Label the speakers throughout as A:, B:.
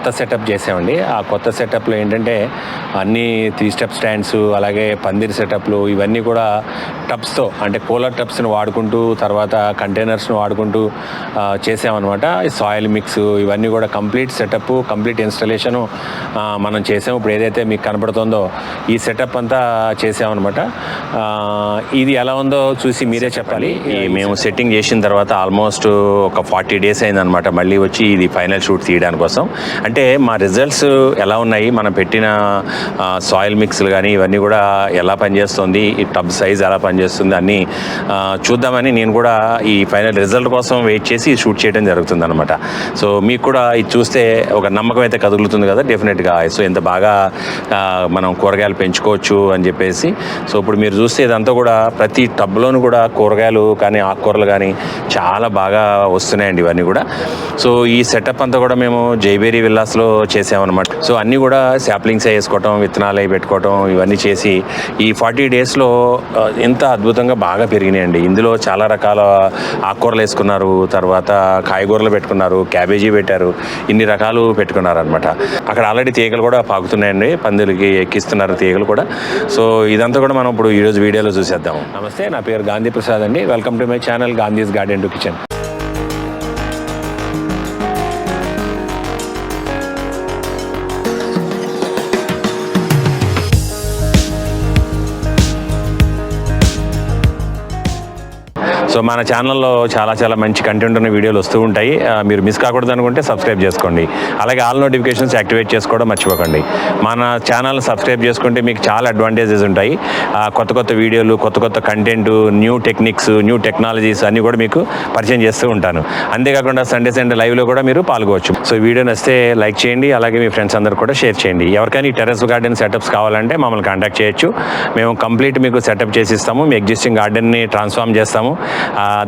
A: కొత్త సెటప్ చేసామండి. ఆ కొత్త సెటప్లో ఏంటంటే అన్ని త్రీ స్టెప్ స్టాండ్స్ అలాగే పందిరి సెటప్లు ఇవన్నీ కూడా టబ్స్తో అంటే కూలర్ టబ్స్ని వాడుకుంటూ తర్వాత కంటైనర్స్ని వాడుకుంటూ చేసామన్నమాట. ఈ సాయిల్ మిక్స్ ఇవన్నీ కూడా కంప్లీట్ సెటప్ కంప్లీట్ ఇన్స్టలేషను మనం చేసాము. ఇప్పుడు ఏదైతే మీకు కనపడుతుందో ఈ సెటప్ అంతా చేసామన్నమాట. ఇది ఎలా ఉందో చూసి మీరే చెప్పాలి. మేము సెట్టింగ్ చేసిన తర్వాత ఆల్మోస్ట్ ఒక ఫార్టీ డేస్ అయిందనమాట మళ్ళీ వచ్చి ఇది ఫైనల్ షూట్ తీయడానికి కోసం అంటే మా రిజల్ట్స్ ఎలా ఉన్నాయి? మనం పెట్టిన సాయిల్ మిక్స్లు కానీ ఇవన్నీ కూడా ఎలా పనిచేస్తుంది? ఈ టబ్ సైజ్ ఎలా పనిచేస్తుంది? అన్నీ చూద్దామని నేను కూడా ఈ ఫైనల్ రిజల్ట్ కోసం వెయిట్ చేసి షూట్ చేయడం జరుగుతుంది అనమాట సో మీకు కూడా ఇది చూస్తే ఒక నమ్మకం అయితే కదులుతుంది కదా డెఫినెట్గా సో ఇంత బాగా మనం కూరగాయలు పెంచుకోవచ్చు అని చెప్పేసి. సో ఇప్పుడు మీరు చూస్తే ఇదంతా కూడా ప్రతి టబ్లోనూ కూడా కూరగాయలు కానీ ఆకుకూరలు కానీ చాలా బాగా వస్తున్నాయండి ఇవన్నీ కూడా. సో ఈ సెటప్ అంతా కూడా మేము జైబేరీ విల్లాస్లో చేసామన్నమాట. సో అన్నీ కూడా శాప్లింగ్స్ వేసుకోవటం విత్తనాలు అవి పెట్టుకోవటం ఇవన్నీ చేసి ఈ ఫార్టీ డేస్లో ఎంత అద్భుతంగా బాగా పెరిగినాయండి. ఇందులో చాలా రకాల ఆకుకూరలు వేసుకున్నారు తర్వాత కాయగూరలు పెట్టుకున్నారు క్యాబేజీ పెట్టారు ఇన్ని రకాలు పెట్టుకున్నారు అనమాట అక్కడ ఆల్రెడీ తీగలు కూడా పాకుతున్నాయండి పందులకి ఎక్కిస్తున్నారు తీగలు కూడా. సో ఇదంతా కూడా మనం ఇప్పుడు ఈరోజు వీడియోలో చూసేద్దాం. నమస్తే నా పేరు గాంధీ ప్రసాద్ అండి. Welcome to my channel Gandhi's garden to kitchen. So మన ఛానల్లో చాలా చాలా మంచి కంటెంట్ ఉన్న వీడియోలు వస్తూ ఉంటాయి. మీరు మిస్ కాకూడదు అనుకుంటే సబ్స్క్రైబ్ చేసుకోండి. అలాగే ఆల్ నోటిఫికేషన్స్ యాక్టివేట్ చేసుకోవడం మర్చిపోకండి. మన ఛానల్ సబ్స్క్రైబ్ చేసుకుంటే మీకు చాలా అడ్వాంటేజెస్ ఉంటాయి. కొత్త కొత్త వీడియోలు కొత్త కొత్త content new techniques new technologies అన్నీ కూడా మీకు పరిచయం చేస్తూ ఉంటాను. అంతేకాకుండా సండే సండే లైవ్లో కూడా మీరు పాల్గొవచ్చు. సో వీడియో నస్తే లైక్ చేయండి. అలాగే మీ ఫ్రెండ్స్ అందరు కూడా షేర్ చేయండి. ఎవరికైనా ఈ టెరెస్ గార్డెన్ సెటప్స్ కావాలంటే మమ్మల్ని కాంటాక్ట్ చేయొచ్చు. మేము కంప్లీట్ మీకు సెటప్ చేసి ఇస్తాము. మీ ఎగ్జిస్టింగ్ గార్డెన్ని ట్రాన్స్ఫార్మ్ చేస్తాము.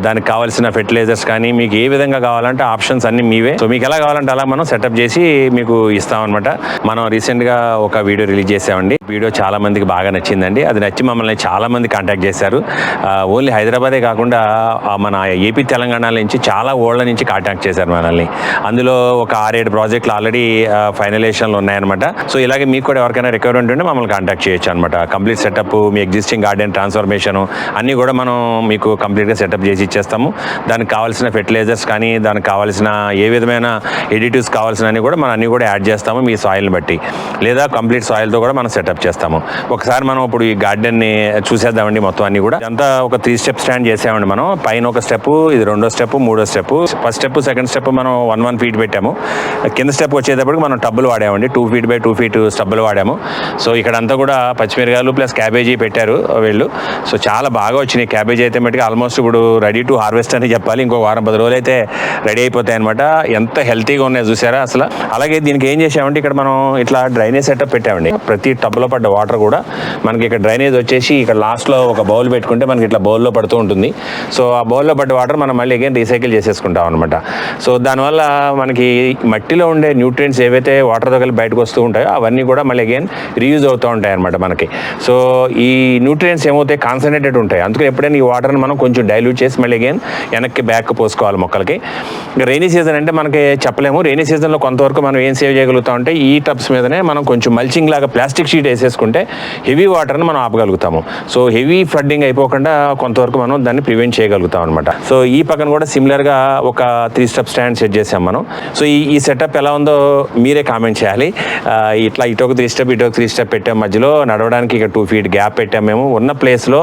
A: దానికి కావాల్సిన ఫెర్టిలైజర్స్ కానీ మీకు ఏ విధంగా కావాలంటే ఆప్షన్స్ అన్ని మీవే. సో మీకు ఎలా కావాలంటే అలా మనం సెటప్ చేసి మీకు ఇస్తామన్నమాట. మనం రీసెంట్గా ఒక వీడియో రిలీజ్ చేసామండి. వీడియో చాలా మందికి బాగా నచ్చిందండి. అది నచ్చి మమ్మల్ని చాలా మంది కాంటాక్ట్ చేశారు. ఓన్లీ హైదరాబాదే కాకుండా మన ఏపీ తెలంగాణ నుంచి చాలా ఓళ్ళ నుంచి కాంటాక్ట్ చేశారు మనల్ని. అందులో ఒక ఆరేడు ప్రాజెక్టులు ఆల్రెడీ ఫైనలైజేషన్లు ఉన్నాయన్నమాట. సో ఇలాగే మీకు కూడా ఎవరికైనా రిక్వైర్మెంట్ ఉంటే మమ్మల్ని కాంటాక్ట్ చేయొచ్చు అనమాట కంప్లీట్ సెటప్ మీ ఎగ్జిస్టింగ్ గార్డెన్ ట్రాన్స్ఫర్మేషన్ అన్నీ కూడా మనం మీకు కంప్లీట్గా సెటప్ చేసి ఇచ్చేస్తాము. దానికి కావాల్సిన ఫెర్టిలైజర్స్ కానీ దానికి కావాల్సిన ఏ విధమైన ఎడిటివ్స్ కావాల్సిన అన్ని కూడా మనం అన్ని కూడా యాడ్ చేస్తాము మీ సాయిల్ని బట్టి. లేదా కంప్లీట్ సాయిల్తో కూడా మనం సెటప్ చేస్తాము. ఒకసారి మనం ఇప్పుడు ఈ గార్డెన్ని చూసేద్దామండి మొత్తం అన్ని కూడా. అంతా ఒక త్రీ స్టెప్ స్టాండ్ చేసామండి మనం. పైన ఒక స్టెప్ ఇది రెండో స్టెప్ మూడో step first step second step మనం వన్ వన్ ఫీట్ పెట్టాము. కింద స్టెప్ వచ్చేటప్పటికి మనం టబ్బులు వాడామండి. Two feet by two feet స్టబ్బులు వాడాము. సో ఇక్కడ అంతా కూడా పచ్చిమిరకాయలు ప్లస్ క్యాబేజీ పెట్టారు వీళ్ళు. సో చాలా బాగా వచ్చినాయి. క్యాబేజీ అయితే మటుకు ఆల్మోస్ట్ ఇప్పుడు ఇప్పుడు రెడీ టు హార్వెస్ట్ అని చెప్పాలి. ఇంకో వారం పది రోజులు అయితే రెడీ అయిపోతాయి అనమాట ఎంత హెల్తీగా ఉన్నాయి చూసారా? అసలు అలాగే దీనికి ఏం చేసామంటే ఇక్కడ మనం ఇట్లా డ్రైనేజ్ సెటప్ పెట్టామండి. ప్రతి టబ్లో పడ్డ వాటర్ కూడా మనకి ఇక్కడ డ్రైనేజ్ వచ్చేసి ఇక్కడ లాస్ట్లో ఒక బౌల్ పెట్టుకుంటే మనకి ఇట్లా బౌల్లో పడుతూ ఉంటుంది. సో ఆ బౌల్లో పడ్డ వాటర్ మనం మళ్ళీ అగైన్ రీసైకిల్ చేసేసుకుంటాం అనమాట సో దానివల్ల మనకి మట్టిలో ఉండే న్యూట్రియంట్స్ ఏవైతే వాటర్తో కలిపి బయటకు వస్తూ ఉంటాయో అవన్నీ కూడా మళ్ళీ అగైన్ రీయూజ్ అవుతూ ఉంటాయి అనమాట మనకి. సో ఈ న్యూట్రియంట్స్ ఏమవుతాయి? కాన్సన్ట్రేటెడ్ ఉంటాయి. అందుకని ఎప్పుడైనా ఈ వాటర్ని మనం కొంచెం డైల్యూట్ చేసి మళ్ళీ అగైన్ వెనక్కి బ్యాక్ పోసుకోవాలి మొక్కలకి. రెయినీ రైనీ సీజన్ అంటే మనకి చెప్పలేము. రైనీ సీజన్లో కొంతవరకు మనం ఏం సేవ్ చేయగలుగుతాం అంటే ఈ టబ్స్ మీదనే మనం కొంచెం మల్చింగ్ లాగా ప్లాస్టిక్ షీట్ వేసేసుకుంటే హెవీ వాటర్ని మనం ఆపగలుగుతాము. సో హెవీ ఫ్లడ్డింగ్ అయిపోకుండా కొంతవరకు మనం దాన్ని ప్రివెంట్ చేయగలుగుతాం అనమాట సో ఈ పక్కన కూడా సిమిలర్గా ఒక త్రీ స్టెప్ స్టాండ్ సెట్ చేసాం మనం. సో ఈ ఈ సెటప్ ఎలా ఉందో మీరే కామెంట్ చేయాలి. ఇట్లా ఇటొక త్రీ స్టెప్ ఇటొక త్రీ స్టెప్ పెట్టాం. మధ్యలో నడవడానికి ఇక టూ ఫీట్ గ్యాప్ పెట్టాం మేము. ఉన్న ప్లేస్లో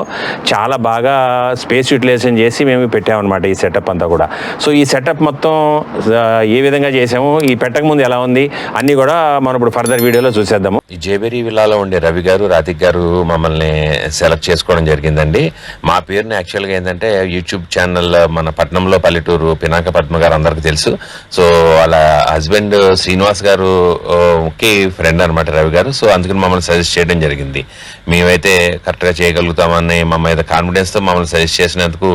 A: చాలా బాగా స్పేస్ యూటిలైజేషన్ చేసి మేము పెట్టామన్నమాట ఈ సెటప్ అంతా కూడా. సో ఈ సెటప్ మొత్తం ఏ విధంగా చేసాము ఈ పెట్టక ముందు ఎలా ఉంది అన్నీ కూడా మనం ఇప్పుడు ఫర్దర్ వీడియోలో చూసేద్దాము.
B: ఈ జేబెరీ విల్లాలో ఉండే రవి గారు రాతిక్ గారు మమ్మల్ని సెలెక్ట్ చేసుకోవడం జరిగిందండి. మా పేరుని యాక్చువల్గా ఏంటంటే యూట్యూబ్ ఛానల్ మన పట్నంలో పల్లెటూరు పినాక పద్మ గారు అందరికి తెలుసు. సో వాళ్ళ హస్బెండ్ శ్రీనివాస్ గారు కి ఫ్రెండ్ అనమాట రవి గారు. సో అందుకని మమ్మల్ని సజెస్ట్ చేయడం జరిగింది. మేమైతే కరెక్ట్గా చేయగలుగుతామని మా మీద కాన్ఫిడెన్స్తో మమ్మల్ని సజెస్ట్ చేసినందుకు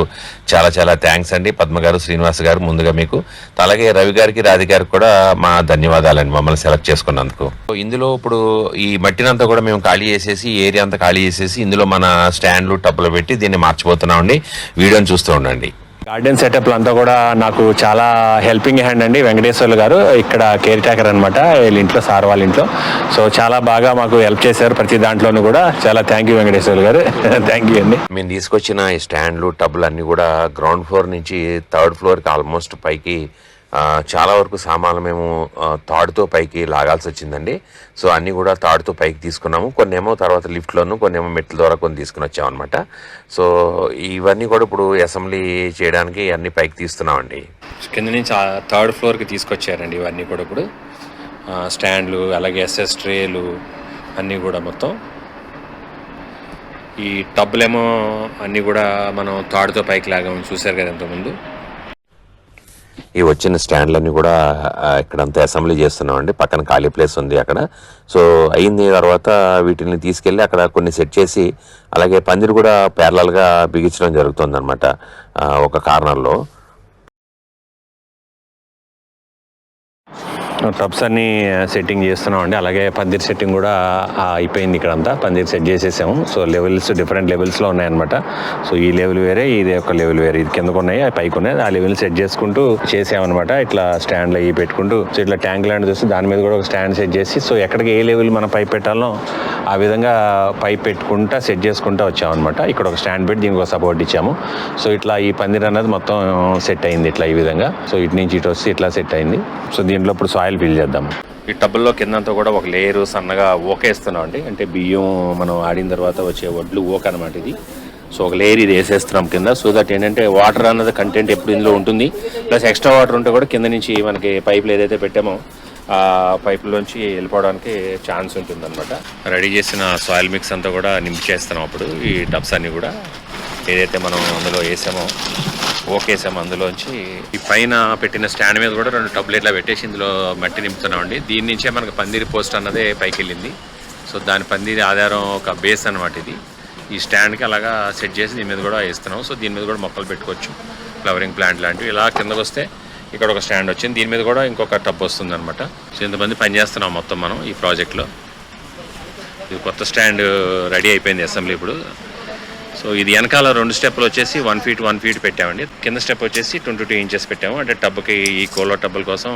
B: చాలా చాలా థ్యాంక్స్ అండి. పద్మ గారు శ్రీనివాస్ గారు ముందుగా మీకు. అలాగే రవి గారికి రాధి గారికి కూడా మా ధన్యవాదాలండి మమ్మల్ని సెలెక్ట్ చేసుకున్నందుకు. ఇందులో ఇప్పుడు ఈ మట్టినంతా కూడా మేము ఖాళీ చేసేసి ఏరియా అంతా ఖాళీ చేసేసి ఇందులో మన స్టాండ్లు టబ్బులు పెట్టి దీన్ని మార్చిపోతున్నామండి. వీడియోని చూస్తూ ఉండండి.
A: గార్డెన్ సెటప్ అంతా కూడా నాకు చాలా హెల్పింగ్ హ్యాండ్ అండి. వెంకటేశ్వర్లు గారు ఇక్కడ కేర్ టేకర్ అనమాట వీళ్ళ ఇంట్లో సార్ వాళ్ళ ఇంట్లో. సో చాలా బాగా మాకు హెల్ప్ చేశారు ప్రతి దాంట్లోనూ కూడా. చాలా థ్యాంక్ యూ వెంకటేశ్వర్లు గారు. థ్యాంక్ యూ అండి.
B: మేము తీసుకొచ్చిన ఈ స్టాండ్లు టబ్బులు అన్నీ కూడా గ్రౌండ్ ఫ్లోర్ నుంచి థర్డ్ ఫ్లోర్కి ఆల్మోస్ట్ పైకి చాలా వరకు సామాన్లు మేము తాడుతో పైకి లాగాల్సి వచ్చిందండి. సో అన్నీ కూడా తాడుతో పైకి తీసుకున్నాము. కొన్ని ఏమో తర్వాత లిఫ్ట్లోను కొన్ని ఏమో మెట్ల ద్వారా కొన్ని తీసుకుని వచ్చామన్నమాట. సో ఇవన్నీ కూడా ఇప్పుడు అసెంబ్లీ చేయడానికి అన్ని పైకి తీస్తున్నామండి.
A: కింద నుంచి థర్డ్ ఫ్లోర్కి తీసుకొచ్చారండి ఇవన్నీ కూడా ఇప్పుడు. స్టాండ్లు అలాగే ఎస్ఎస్ ట్రేలు అన్నీ కూడా మొత్తం. ఈ టబ్బులేమో అన్నీ కూడా మనం తాడుతో పైకి లాగాము చూశారు కదా ఇంతకుముందు.
B: ఈ వచ్చిన స్టాండ్లన్నీ కూడా ఇక్కడంతా అసెంబ్లీ చేస్తున్నామండి. పక్కన ఖాళీ ప్లేస్ ఉంది అక్కడ. సో అయిన తర్వాత వీటిని తీసుకెళ్ళి అక్కడ కొన్ని సెట్ చేసి అలాగే పందిరి కూడా ప్యారలల్గా బిగించడం జరుగుతుంది అనమాట ఒక కార్నర్లో.
A: టబ్స్ అన్నీ సెట్టింగ్ చేస్తున్నాం అండి అలాగే పందిర్ సెట్టింగ్ కూడా అయిపోయింది ఇక్కడంతా. పందిర్ సెట్ చేసేసాము. సో లెవెల్స్ డిఫరెంట్ లెవెల్స్లో ఉన్నాయన్నమాట. సో ఈ లెవెల్ వేరే ఇది ఒక లెవెల్ వేరే. ఇది కిందకు ఉన్నాయి ఆ పైకి ఉన్నాయి. ఆ లెవెల్ సెట్ చేసుకుంటూ చేసామన్నమాట. ఇట్లా స్టాండ్లు అవి పెట్టుకుంటూ సో ఇట్లా ట్యాంక్ ల్యాండ్ చూసి దాని మీద కూడా ఒక స్టాండ్ సెట్ చేసి సో ఎక్కడికి ఏ లెవెల్ మనం పైప్ పెట్టాలో ఆ విధంగా పైప్ పెట్టుకుంటా సెట్ చేసుకుంటా వచ్చామన్నమాట. ఇక్కడ ఒక స్టాండ్ పెట్టి దీనికి ఒక సపోర్ట్ ఇచ్చాము. సో ఇట్లా ఈ పందిర్ అనేది మొత్తం సెట్ అయింది ఇట్లా ఈ విధంగా. సో ఇటు నుంచి ఇటు వచ్చి ఇట్లా సెట్ అయింది. సో దీంట్లో ఇప్పుడు సాయిల్ ఫిల్ చేద్దాం ఈ టబ్బుల్లో కిందంతా కూడా ఒక లేయర్ సన్నగా ఓకేస్తున్నాం అండి. అంటే బియ్యం మనం ఆడిన తర్వాత వచ్చే వడ్లు ఓక అనమాట ఇది. సో ఒక లేయర్ ఇది వేసేస్తున్నాం కింద. సో దట్ ఏంటంటే వాటర్ అన్నది కంటెంట్ ఎప్పుడు ఇందులో ఉంటుంది. ప్లస్ ఎక్స్ట్రా వాటర్ ఉంటే కూడా కింద నుంచి మనకి పైపులు ఏదైతే పెట్టామో ఆ పైపులోంచి వెళ్ళిపోవడానికి ఛాన్స్ ఉంటుంది అనమాట రెడీ చేసిన సాయిల్ మిక్స్ అంతా కూడా నింపిచేస్తున్నాం అప్పుడు. ఈ టబ్స్ అన్ని కూడా ఏదైతే మనం అందులో వేసామో ఓకేసాం అందులోంచి ఈ పైన పెట్టిన స్టాండ్ మీద కూడా రెండు టబ్లు పెట్టేసి ఇందులో మట్టి నింపుతున్నామండి. దీని నుంచే మనకు పందిరి పోస్ట్ అన్నదే పైకి వెళ్ళింది సో దాని పందిరి ఆధారం ఒక బేస్ అనమాట ఇది. ఈ స్టాండ్కి అలాగా సెట్ చేసి దీని మీద కూడా వేస్తున్నాం. సో దీని మీద కూడా మొక్కలు పెట్టుకోవచ్చు. ఫ్లవరింగ్ ప్లాంట్ లాంటివి. ఇలా కిందకు వస్తే ఇక్కడ ఒక స్టాండ్ వచ్చింది. దీని మీద కూడా ఇంకొక టబ్ వస్తుంది అనమాట సో ఇంతమంది పని చేస్తున్నాం మొత్తం మనం ఈ ప్రాజెక్ట్లో. ఇది కొత్త స్టాండ్ రెడీ అయిపోయింది అసెంబ్లీ ఇప్పుడు. సో ఇది వెనకాల రెండు స్టెప్లు వచ్చేసి వన్ ఫీట్ వన్ ఫీట్ పెట్టామండి. కింద స్టెప్ వచ్చేసి ట్వంటీ టూ ఇంచెస్ పెట్టాము. అంటే టబ్కి ఈ కోలో టబ్బుల కోసం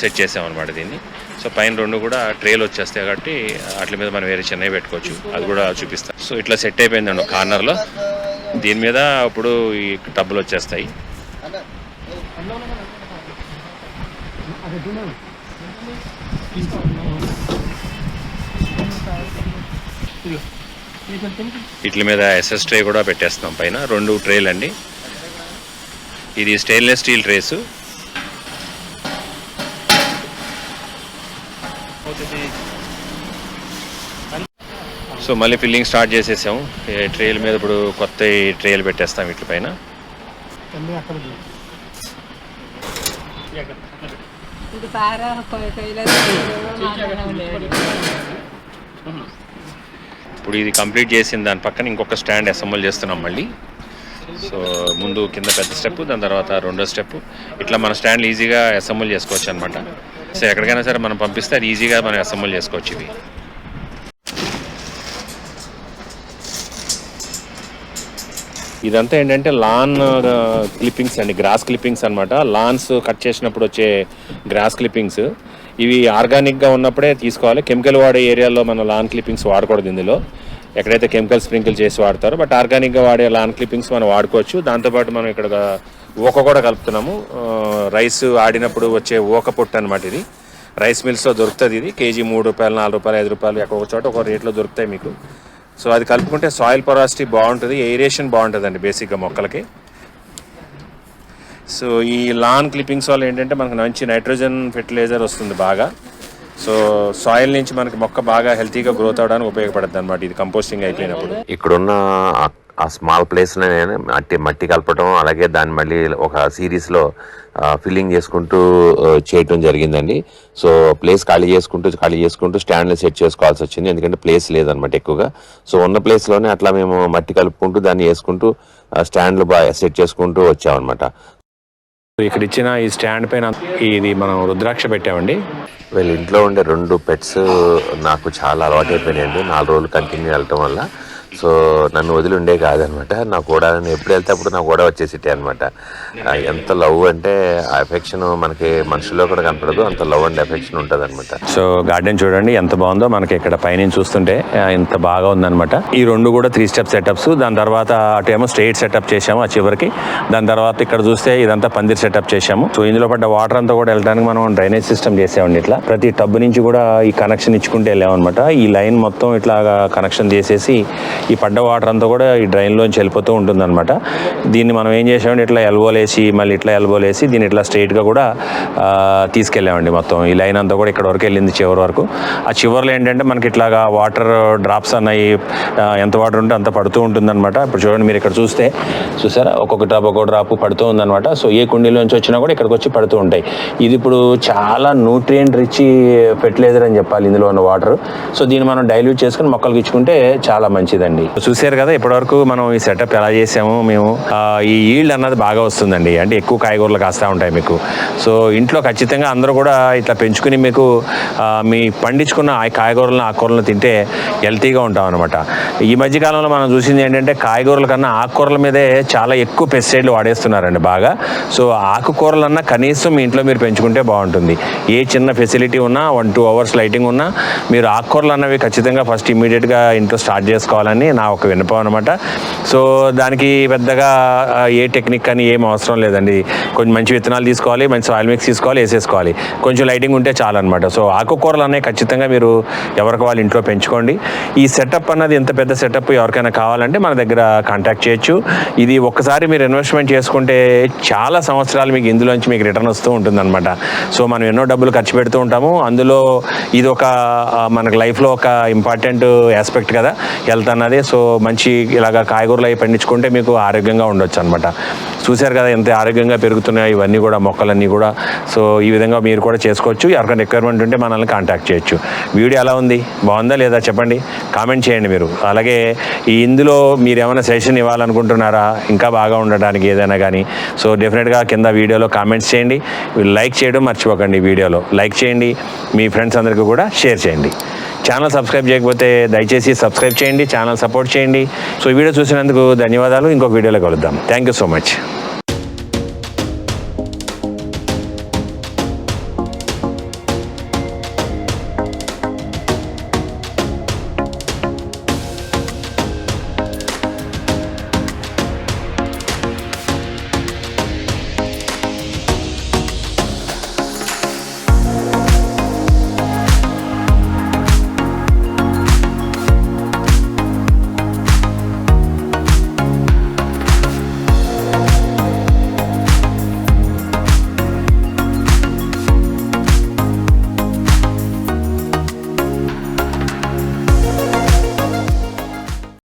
A: సెట్ చేసాం అనమాట దీన్ని. సో పైన రెండు కూడా ట్రేలు వచ్చేస్తాయి కాబట్టి వాటి మీద మనం వేరే చిన్నవి పెట్టుకోవచ్చు. అది కూడా చూపిస్తాం. సో ఇట్లా సెట్ అయిపోయిందండి కార్నర్లో దీని మీద ఇప్పుడు ఈ టబ్బులు వచ్చేస్తాయి. వీటి మీద ఎస్ఎస్ ట్రే కూడా పెట్టేస్తున్నాం పైన. రెండు ట్రేలు అండి. ఇది స్టెయిన్లెస్ స్టీల్ ట్రేస్ సో మళ్ళీ ఫిల్లింగ్ స్టార్ట్ చేసేసాము ఈ ట్రేల మీద ఇప్పుడు కొత్త ట్రేలు పెట్టేస్తాం వీటి పైన.
C: ఇది
A: ఇప్పుడు ఇది కంప్లీట్ చేసిన దాని పక్కన ఇంకొక స్టాండ్ అసెంబుల్ చేస్తున్నాం మళ్ళీ. సో ముందు కింద పెద్ద స్టెప్ దాని తర్వాత రెండో స్టెప్. ఇట్లా మన స్టాండ్లు ఈజీగా అసెంబుల్ చేసుకోవచ్చు అనమాట సో ఎక్కడికైనా సరే మనం పంపిస్తే అది ఈజీగా మనం అసెంబుల్ చేసుకోవచ్చు ఇవి. ఇదంతా ఏంటంటే లాన్ క్లిప్పింగ్స్ అండి గ్రాస్ క్లిప్పింగ్స్ అనమాట లాన్స్ కట్ చేసినప్పుడు వచ్చే గ్రాస్ క్లిప్పింగ్స్. ఇవి ఆర్గానిక్గా ఉన్నప్పుడే తీసుకోవాలి. కెమికల్ వాడే ఏరియాలో మన లాన్ క్లిప్పింగ్స్ వాడకూడదు ఇందులో. ఎక్కడైతే కెమికల్ స్ప్రింకిల్ చేసి వాడతారో బట్ ఆర్గానిక్గా వాడే లాన్ క్లిప్పింగ్స్ మనం వాడుకోవచ్చు. దాంతోపాటు మనం ఇక్కడ ఊక కూడా కలుపుతున్నాము. రైస్ ఆడినప్పుడు వచ్చే ఊక పొట్టు అనమాట ఇది. రైస్ మిల్స్లో దొరుకుతుంది ఇది. కేజీ మూడు రూపాయలు నాలుగు రూపాయలు ఐదు రూపాయలు ఒక్కొక్క చోట ఒక రేట్లో దొరుకుతాయి మీకు. సో అది కలుపుకుంటే సాయిల్ పొరాసిటీ బాగుంటుంది ఏరియేషన్ బాగుంటుందండి బేసిక్గా మొక్కలకి. సో ఈ లాన్ క్లిప్పింగ్స్ వల్ల ఏంటంటే మనకు మంచి నైట్రోజన్ ఫెర్టిలైజర్ వస్తుంది బాగా. సో సాయిల్ నుంచి మనకి మొక్క బాగా హెల్తీగా గ్రోత్ అవడానికి ఉపయోగపడుతుంది అనమాట ఇది కంపోస్టింగ్ అయిపోయినప్పుడు.
B: ఇక్కడున్న ఆ- స్మాల్ ప్లేస్లో మట్టి మట్టి కలపటం అలాగే దాన్ని మళ్ళీ ఒక సిరీస్లో ఫిల్లింగ్ చేసుకుంటూ చేయటం జరిగిందండి. సో ప్లేస్ ఖాళీ చేసుకుంటూ ఖాళీ చేసుకుంటూ స్టాండ్లు సెట్ చేసుకోవాల్సి వచ్చింది. ఎందుకంటే ప్లేస్ లేదనమాట ఎక్కువగా. సో ఉన్న ప్లేస్లోనే అట్లా మేము మట్టి కలుపుకుంటూ దాన్ని వేసుకుంటూ స్టాండ్లు బాగా సెట్ చేసుకుంటూ వచ్చామన్నమాట.
A: ఇక్కడ ఇచ్చిన ఈ స్టాండ్ పైన ఇది మనం రుద్రాక్ష పెట్టామండి.
B: వీళ్ళ ఇంట్లో ఉండే రెండు పెట్స్ నాకు చాలా అలవాటు అయిపోయినాయండి నాలుగు రోజులు కంటిన్యూ వెళ్ళటం వల్ల సో నన్ను వదిలి ఉండే కాదనమాట. నా కూడా నేను ఎప్పుడు వెళ్తే అప్పుడు నా కూడా వచ్చేసిట్టే అనమాట. ఎంత లవ్ అంటే ఆ ఎఫెక్షన్ మనకి మనుషుల్లో కూడా కనపడదు. అంత లవ్ అండ్ ఎఫెక్షన్ ఉంటుంది అనమాట
A: సో గార్డెన్ చూడండి ఎంత బాగుందో. మనకి ఇక్కడ పైనుంచి చూస్తుంటే ఇంత బాగా ఉందనమాట. ఈ రెండు కూడా త్రీ స్టెప్ సెటప్స్ దాని తర్వాత అటేమో స్ట్రేట్ సెటప్ చేసాము ఆ చివరికి. దాని తర్వాత ఇక్కడ చూస్తే ఇదంతా పందిర్ సెటప్ చేసాము సో ఇందులో పడ్డ వాటర్ అంతా కూడా వెళ్ళడానికి మనం డ్రైనేజ్ సిస్టమ్ చేసామండి ఇట్లా. ప్రతి టబ్ నుంచి కూడా ఈ కనెక్షన్ ఇచ్చుకుంటే వెళ్ళామన్నమాట. ఈ లైన్ మొత్తం ఇట్లా కనెక్షన్ చేసేసి ఈ పడ్డ వాటర్ అంతా కూడా ఈ డ్రైన్లోంచి వెళ్ళిపోతూ ఉంటుందన్నమాట. దీన్ని మనం ఏం చేసామంటే ఇట్లా ఎల్బోలేసి మళ్ళీ ఇట్లా ఎల్బోలేసి దీన్ని ఇట్లా స్ట్రైట్గా కూడా తీసుకెళ్ళామండి మొత్తం. ఈ లైన్ అంతా కూడా ఇక్కడ వరకు వెళ్ళింది చివరి వరకు. ఆ చివరిలో ఏంటంటే మనకి ఇట్లాగా వాటర్ డ్రాప్స్ అన్నాయి ఎంత వాటర్ ఉంటే అంత పడుతూ ఉంటుందన్నమాట. ఇప్పుడు చూడండి మీరు ఇక్కడ చూస్తే చూసారా? ఒక్కొక్క డ్రాప్ ఒక్కొక్క డ్రాప్ పడుతూ ఉందన్నమాట. సో ఏ కుండీలోంచి వచ్చినా కూడా ఇక్కడికి వచ్చి పడుతూ ఉంటాయి. ఇది ఇప్పుడు చాలా న్యూట్రియంట్ రిచ్ ఫెర్టిలైజర్ అని చెప్పాలి ఇందులో ఉన్న వాటర్ సో దీన్ని మనం డైల్యూట్ చేసుకుని మొక్కలకి ఇచ్చుకుంటే చాలా మంచిదండి. చూసారు కదా ఇప్పటివరకు మనం ఈ సెటప్ ఎలా చేసాము మేము ఈ ఈల్డ్ అన్నది బాగా వస్తుందండి. అంటే ఎక్కువ కాయగూరలు కాస్తూ ఉంటాయి మీకు. సో ఇంట్లో ఖచ్చితంగా అందరూ కూడా ఇట్లా పెంచుకుని మీకు మీ పండించుకున్న ఆ కాయగూరలను ఆకుకూరలను తింటే హెల్తీగా ఉంటాం అనమాట ఈ మధ్యకాలంలో మనం చూసింది ఏంటంటే కాయగూరల కన్నా ఆకుకూరల మీదే చాలా ఎక్కువ పెస్టిసైడ్లు వాడేస్తున్నారండి బాగా. సో ఆకుకూరలన్నా కనీసం మీ ఇంట్లో మీరు పెంచుకుంటే బాగుంటుంది. ఏ చిన్న ఫెసిలిటీ ఉన్నా వన్ టూ అవర్స్ లైటింగ్ ఉన్నా మీరు ఆకుకూరలు అన్నవి ఖచ్చితంగా ఫస్ట్ ఇమీడియట్గా ఇంట్లో స్టార్ట్ చేసుకోవాలని నా ఒక విన్నపం అనమాట సో దానికి పెద్దగా ఏ టెక్నిక్ అని ఏం అవసరం లేదండి. కొంచెం మంచి విత్తనాలు తీసుకోవాలి మంచి సాయిల్ మిక్స్ తీసుకోవాలి వేసేసుకోవాలి. కొంచెం లైటింగ్ ఉంటే చాలు అనమాట సో ఆకుకూరలు అనేవి ఖచ్చితంగా మీరు ఎవరికి వాళ్ళ ఇంట్లో పెంచుకోండి. ఈ సెటప్ అన్నది ఎంత పెద్ద సెటప్ ఎవరికైనా కావాలంటే మన దగ్గర కాంటాక్ట్ చేయొచ్చు. ఇది ఒక్కసారి మీరు ఇన్వెస్ట్మెంట్ చేసుకుంటే చాలా సంవత్సరాలు మీకు ఇందులోంచి మీకు రిటర్న్ వస్తూ ఉంటుందన్నమాట. సో మనం ఎన్నో డబ్బులు ఖర్చు పెడుతూ ఉంటాము. అందులో ఇది ఒక మనకు లైఫ్లో ఒక ఇంపార్టెంట్ ఆస్పెక్ట్ కదా. హెల్త్ అన్నది సో మంచి ఇలాగ కాయగూరలు అవి పండించుకుంటే మీకు ఆరోగ్యంగా ఉండొచ్చు అనమాట చూశారు కదా ఎంత ఆరోగ్యంగా పెరుగుతున్నాయి ఇవన్నీ కూడా మొక్కలన్నీ కూడా. సో ఈ విధంగా మీరు కూడా చేసుకోవచ్చు. ఎవరికైనా రిక్వైర్మెంట్ ఉంటే మనల్ని కాంటాక్ట్ చేయొచ్చు. వీడియో ఎలా ఉంది? బాగుందా లేదా చెప్పండి. కామెంట్ చేయండి మీరు. అలాగే ఈ ఇందులో మీరు ఏమైనా సెషన్ ఇవ్వాలనుకుంటున్నారా? ఇంకా బాగా ఉండడానికి ఏదైనా కానీ. సో డెఫినెట్గా కింద వీడియోలో కామెంట్స్ చేయండి. లైక్ చేయడం మర్చిపోకండి వీడియోలో. లైక్ చేయండి. మీ ఫ్రెండ్స్ అందరికీ కూడా షేర్ చేయండి. ఛానల్ సబ్స్క్రైబ్ చేయకపోతే దయచేసి సబ్స్క్రైబ్ చేయండి ఛానల్ సపోర్ట్ చేయండి. సో ఈ వీడియో చూసినందుకు ధన్యవాదాలు. ఇంకొక వీడియోలో కలుద్దాం. Thank you so much.